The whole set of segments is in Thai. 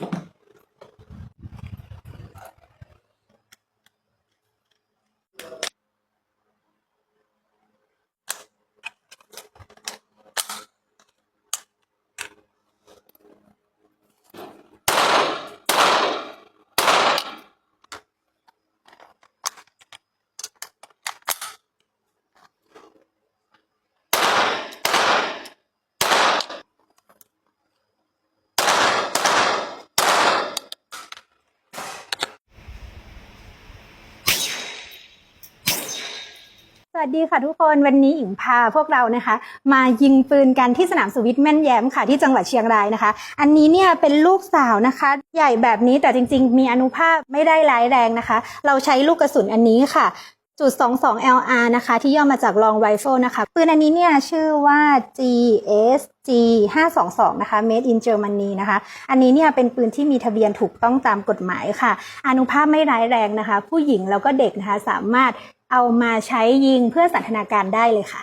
Nope. วัสดีค่ะทุกคนวันนี้อิงพาพวกเรานะคะ มายิงปืนกันที่สนามสุวิทแม่นแย้มค่ะที่จังหวัดเชียงรายนะคะ อันนี้เนี่ยเป็นลูกสาวนะคะ ใหญ่แบบนี้แต่จริง ๆ มีอนุภาพไม่ได้ร้ายแรงนะคะ เราใช้ลูกกระสุนอันนี้ค่ะจุด22 LR นะคะ ที่ย่อมาจาก Long Rifle นะคะปืนอันนี้เนี่ยชื่อว่า GSG 522นะคะ Made in Germany นะคะ อันนี้เนี่ยเป็นปืนที่มีทะเบียนถูกต้องตามกฎหมายค่ะ อนุภาพไม่ร้ายแรงนะคะ ผู้หญิงแล้วก็เด็กนะคะสามารถ เอามาใช้ยิงเพื่อสันทนาการได้เลยค่ะ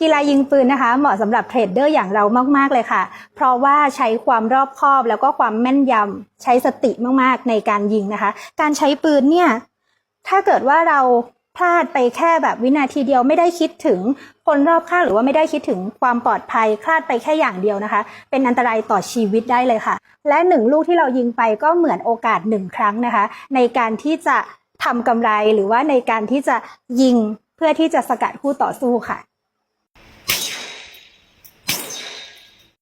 กีฬายิงปืนนะคะ เหมาะสำหรับเทรดเดอร์อย่างเรามากๆเลยค่ะ เพราะว่าใช้ความรอบคอบแล้วก็ความแม่นยำใช้สติมากๆในการยิงนะคะ การใช้ปืนเนี่ย ถ้าเกิดว่าเรา พลาดไปแค่แบบวินาทีเดียวไม่ได้คิดถึงคนรอบข้างหรือว่าไม่ได้คิดถึงความปลอดภัยพลาดไปแค่อย่างเดียวนะคะ เป็นอันตรายต่อชีวิตได้เลยค่ะ และหนึ่งลูกที่เรายิงไปก็เหมือนโอกาสหนึ่งครั้งนะคะ ในการที่จะทำกำไรหรือว่าในการที่จะยิงเพื่อที่จะสกัดคู่ต่อสู้ค่ะ